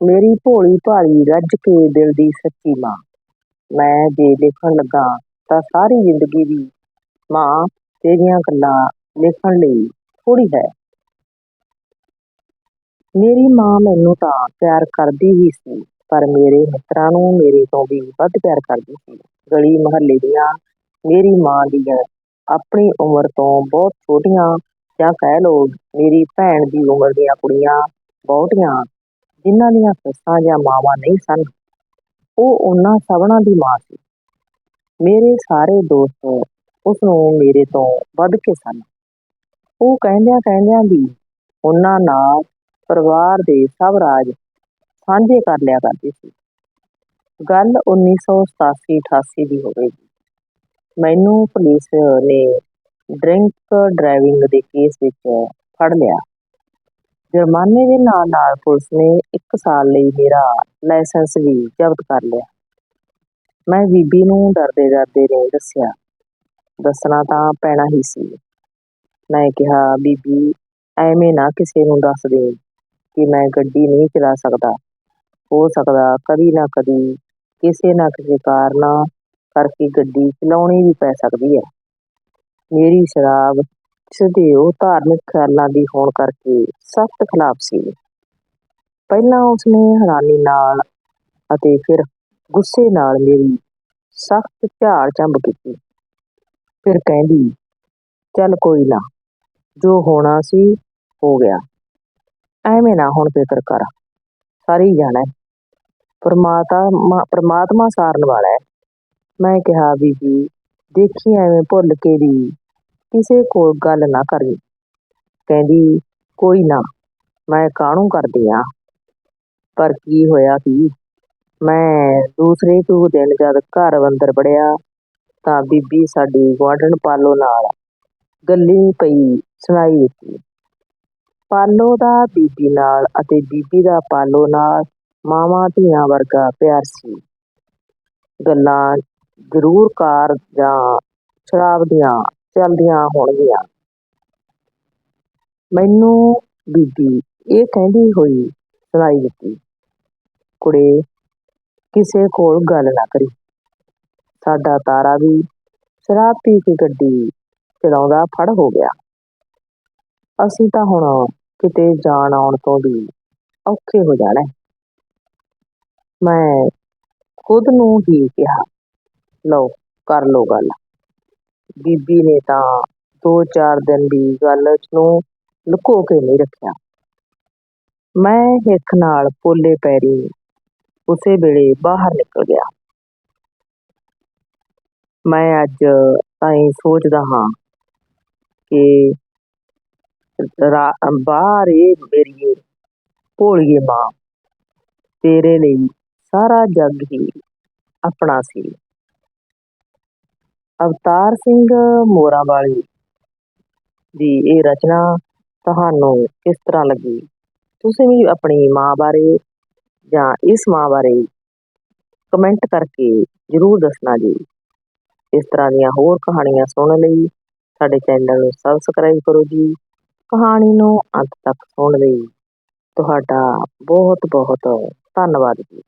ਮੇਰੀ ਭੋਲੀ ਭਾਲੀ ਰੱਜ ਕੇ ਦਿਲ ਦੀ ਸੱਚੀ ਮਾਂ। ਮੈਂ ਜੇ ਲਿਖਣ ਲੱਗਾ ਤਾਂ ਸਾਰੀ ਜ਼ਿੰਦਗੀ ਦੀ ਮਾਂ ਤੇਰੀਆਂ ਗੱਲਾਂ ਲਿਖਣ ਲਈ ਥੋੜ੍ਹੀ ਹੈ। ਮੇਰੀ ਮਾਂ ਮੈਨੂੰ ਤਾਂ ਪਿਆਰ ਕਰਦੀ ਹੀ ਸੀ, ਪਰ ਮੇਰੇ ਮਿੱਤਰਾਂ ਨੂੰ ਮੇਰੇ ਤੋਂ ਵੀ ਵੱਧ ਪਿਆਰ ਕਰਦੀ ਸੀ। ਗਲੀ ਮਹੱਲੇ ਦੀਆਂ ਮੇਰੀ ਮਾਂ ਦੀਆਂ ਆਪਣੀ ਉਮਰ ਤੋਂ ਬਹੁਤ ਛੋਟੀਆਂ ਜਾਂ ਕਹਿ ਲਓ ਮੇਰੀ ਭੈਣ ਦੀ ਉਮਰ ਦੀਆਂ ਕੁੜੀਆਂ ਬਹੁਤੀਆਂ ਜਿਨ੍ਹਾਂ ਦੀਆਂ ਸੱਸਾਂ ਜਾਂ ਮਾਵਾਂ ਨਹੀਂ ਸਨ, ਉਹ ਉਹਨਾਂ ਸਭਨਾਂ ਦੀ ਮਾਂ ਸੀ। ਮੇਰੇ ਸਾਰੇ ਦੋਸਤ ਉਸ ਨੂੰ ਮੇਰੇ ਤੋਂ ਵੱਧ ਕੇ ਸਨ। ਉਹ ਕਹਿੰਦਿਆਂ ਕਹਿੰਦਿਆਂ ਵੀ ਉਹਨਾਂ ਨਾਲ ਪਰਿਵਾਰ ਦੇ ਸਭ ਰਾਜ ਸਾਂਝੇ ਕਰ ਲਿਆ ਕਰਦੇ ਸੀ। ਗੱਲ 1987 88 ਦੀ ਹੋਵੇਗੀ ਮੈਨੂੰ ਪੁਲਿਸ ਨੇ ਡਰਿੰਕ ਡਰਾਈਵਿੰਗ ਦੇ ਕੇਸ ਵਿੱਚ ਫੜ ਲਿਆ। ਜੁਰਮਾਨੇ ਦੇ ਨਾਲ ਨਾਲ ਪੁਲਿਸ ਨੇ 1 ਸਾਲ ਲਈ ਮੇਰਾ ਲਾਇਸੈਂਸ ਵੀ ਜ਼ਬਤ ਕਰ ਲਿਆ। ਮੈਂ ਬੀਬੀ ਨੂੰ ਡਰਦੇ ਡਰਦੇ ਨੇ ਦੱਸਿਆ। ਦੱਸਣਾ ਤਾਂ ਪੈਣਾ ਹੀ ਸੀ। ਮੈਂ ਕਿਹਾ, ਬੀਬੀ, ਐਵੇਂ ਨਾ ਕਿਸੇ ਨੂੰ ਦੱਸ ਦੇ ਕਿ ਮੈਂ ਗੱਡੀ ਨਹੀਂ ਚਲਾ ਸਕਦਾ। ਹੋ ਸਕਦਾ ਕਦੀ ਨਾ ਕਦੀ ਕਿਸੇ ਨਾ ਕਿਸੇ ਕਾਰਨ ਕਰਕੇ ਗੱਡੀ ਚਲਾਉਣੀ ਵੀ ਪੈ ਸਕਦੀ ਹੈ। ਮੇਰੀ ਸ਼ਰਾਬ ਇਸਦੇ ਧਾਰਮਿਕ ਖਿਆਲਾਂ ਦੀ ਹੋਣ ਕਰਕੇ ਸਖਤ ਖਿਲਾਫ ਸੀ। ਪਹਿਲਾਂ ਉਸਨੇ ਹੈਰਾਨੀ ਨਾਲ ਅਤੇ ਫਿਰ ਗੁੱਸੇ ਨਾਲ ਮੇਰੀ ਸਖਤ ਝਾੜ ਝੰਬ ਕੀਤੀ। ਫਿਰ ਕਹਿੰਦੀ, ਚੱਲ ਕੋਈ ਨਾ, ਜੋ ਹੋਣਾ ਸੀ ਹੋ ਗਿਆ। ਐਵੇਂ ਨਾ ਹੁਣ ਫਿਕਰ ਕਰ, ਸਾਰੀ ਜਾਣਾ ਹੈ। ਪਰਮਾਤਮਾ ਸਾਰਨ ਵਾਲਾ ਹੈ। ਮੈਂ ਕਿਹਾ, ਬੀਬੀ, ਦੇਖੀ ਐਵੇਂ ਭੁੱਲ ਕੇ ਵੀ ਕਿਸੇ ਕੋਲ ਗੱਲ ਨਾ ਕਰੀ। ਕਹਿੰਦੀ, ਕੋਈ ਨਾ, ਮੈਂ ਕਾਹਨੂੰ ਕਰਦੀ ਆ? ਪਰ ਕੀ ਹੋਇਆ ਕੀ ਮੈਂ ਦੂਸਰੇ ਕੁ ਦਿਨ ਜਦ ਘਰ ਅੰਦਰ ਵੜਿਆ, ਤਾਂ ਬੀਬੀ ਸਾਡੀ ਗੁਆਂਢਣ ਪਾਲੋ ਨਾਲ ਗੱਲੀ ਪਈ, ਸੁਣਾਈ ਦਿੱਤੀ। ਪਾਲੋ ਦਾ ਬੀਬੀ ਨਾਲ ਅਤੇ ਬੀਬੀ ਦਾ ਪਾਲੋ ਨਾਲ ਮਾਵਾਂ ਧੀਆਂ ਵਰਗਾ ਪਿਆਰ ਸੀ। ਗੱਲਾਂ ਜ਼ਰੂਰ ਕਾਰ ਜਾਂ ਸ਼ਰਾਬ ਦੀਆਂ ਚੱਲਦੀਆਂ ਹੋਣਗੀਆਂ। ਮੈਨੂੰ ਬੀਬੀ ਇਹ ਕਹਿੰਦੀ ਹੋਈ ਸੁਣਾਈ ਦਿੱਤੀ, ਕੁੜੇ, ਕਿਸੇ ਕੋਲ ਗੱਲ ਨਾ ਕਰੀ। ਸਾਡਾ ਤਾਰਾ ਵੀ ਸ਼ਰਾਬ ਪੀ ਕੇ ਗੱਡੀ ਚਲਾਉਂਦਾ ਫੜ ਹੋ ਗਿਆ। ਅਸੀਂ ਤਾਂ ਹੁਣ ਕਿਤੇ ਜਾਣ ਆਉਣ ਤੋਂ ਵੀ ਔਖੇ ਹੋ ਜਾਣਾ ਮੈਂ ਖੁਦ ਨੂੰ ਹੀ ਕਿਹਾ, ਲਓ, ਕਰ ਲਓ ਗੱਲ। ਬੀਬੀ ਨੇ ਤਾਂ ਦੋ ਚਾਰ ਦਿਨ ਦੀ ਗੱਲ ਨੂੰ ਲੁਕੋ ਕੇ ਨਹੀਂ ਰੱਖਿਆ। ਮੈਂ ਹਿੱਕ ਨਾਲ ਪੋਲੇ ਪੈਰੀ ਉਸੇ ਵੇਲੇ ਬਾਹਰ ਨਿਕਲ ਗਿਆ। ਮੈਂ ਅੱਜ ਤਾਈਂ ਸੋਚਦਾ ਹਾਂ ਕਿ ਰਾ- ਬਾਹਰ ਮੇਰੀਏ ਮੇਰੀ ਭੋਲੀਏ ਮਾਂ। ਤੇਰੇ ਲਈ ਸਾਰਾ ਜੱਗ ਹੀ ਆਪਣਾ ਸੀ। ਅਵਤਾਰ ਸਿੰਘ ਮੋਰਾਂਵਾਲੀ ਦੀ ਇਹ ਰਚਨਾ ਤੁਹਾਨੂੰ ਕਿਸ ਤਰ੍ਹਾਂ ਲੱਗੀ? ਤੁਸੀਂ ਵੀ ਆਪਣੀ ਮਾਂ ਬਾਰੇ ਜਾਂ ਇਸ ਮਾਂ ਬਾਰੇ ਕਮੈਂਟ ਕਰਕੇ ਜ਼ਰੂਰ ਦੱਸਣਾ ਜੀ। ਇਸ ਤਰ੍ਹਾਂ ਦੀਆਂ ਹੋਰ ਕਹਾਣੀਆਂ ਸੁਣਨ ਲਈ ਸਾਡੇ ਚੈਨਲ ਨੂੰ ਸਬਸਕ੍ਰਾਈਬ ਕਰੋ ਜੀ। ਕਹਾਣੀ ਨੂੰ ਅੰਤ ਤੱਕ ਸੁਣਨ ਲਈ। ਤੁਹਾਡਾ ਬਹੁਤ ਬਹੁਤ ਧੰਨਵਾਦ ਜੀ।